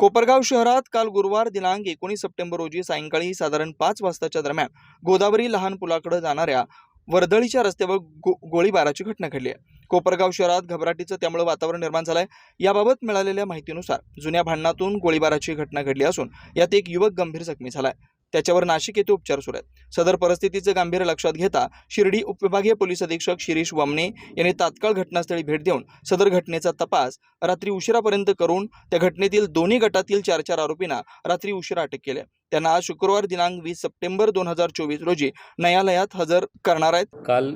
कोपरगाव शहरात काल गुरुवार दिनांक एकोणीस सप्टेंबर रोजी सायंकाळी साधारण पाच वाजताच्या दरम्यान गोदावरी लहान पुलाकडे जाणाऱ्या वर्दळीच्या रस्त्यावर गो गोळीबाराची घटना घडली आहे. कोपरगाव शहरात घबराटीचं त्यामुळे वातावरण निर्माण झालंय. याबाबत मिळालेल्या माहितीनुसार जुन्या भांडणातून गोळीबाराची घटना घडली असून यात एक युवक गंभीर जखमी झालाय. त्याच्यावर नाशिक येथे उपचार सुरू आहेत. सदर परिस्थितीचं गांभीर्य लक्षात घेता शिर्डी उपविभागीय पोलीस अधीक्षक शिरीष वामने यांनी तात्काळ घटनास्थळी भेट देऊन सदर घटनेचा तपास रात्री उशिरापर्यंत करून त्या घटनेतील दोन्ही गटातील चार चार आरोपींना रात्री उशिरा अटक केल्या त्यांना आज शुक्रवार दिनांक वीस सप्टेंबर दोन हजार चोवीस रोजी न्यायालयात हजर करणार आहेत. काल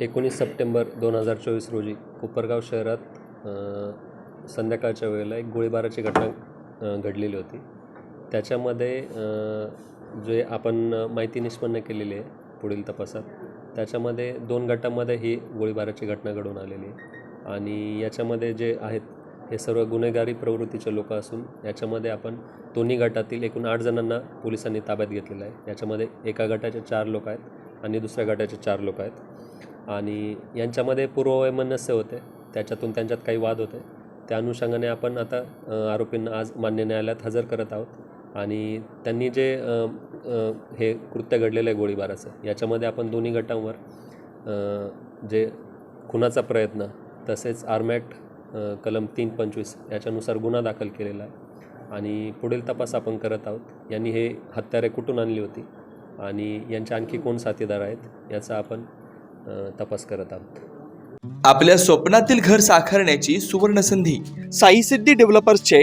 एकोणीस सप्टेंबर दोन हजार चोवीस रोजी कोपरगाव शहरात संध्याकाळच्या वेळेला एक गोळीबाराची घटना घडलेली होती. त्याच्यामध्ये जे आपण माहिती निष्पन्न केलेली आहे पुढील तपासात त्याच्यामध्ये दोन गटामध्ये ही गोळीबाराची घटना घडून आलेली आहे. आणि याच्यामध्ये जे आहेत हे सर्व गुन्हेगारी प्रवृत्तीचे लोक असून याच्यामध्ये आपण दोन्ही गटातील एकूण आठ जणांना पोलिसांनी ताब्यात घेतलेलं आहे. याच्यामध्ये एका गटाचे चार लोक आहेत आणि दुसऱ्या गटाचे चार लोक आहेत. आणि यांच्यामध्ये पूर्ववैमनस्य होते त्याच्यातून त्यांच्यात काही वाद होते. त्या अनुषंगाने आपण आता आरोपींना आज मान्य न्यायालयात हजर करत आहोत. आणि त्यांनी जे हे कृत्य घडलेलं आहे गोळीबाराचं याच्यामध्ये आपण दोन्ही गटांवर जे खुनाचा प्रयत्न तसेच आर्मॅट कलम तीन पंचवीस याच्यानुसार गुन्हा दाखल केलेला आहे आणि पुढील तपास आपण करत आहोत. यांनी हे हत्यारे कुठून आणली होती आणि यांचे आणखी कोण साथीदार आहेत याचा आपण तपास करत आहोत. आपल्या स्वप्नातील घर साकारण्याची सुवर्ण संधी साई सिद्धी डेव्हलपर्सचे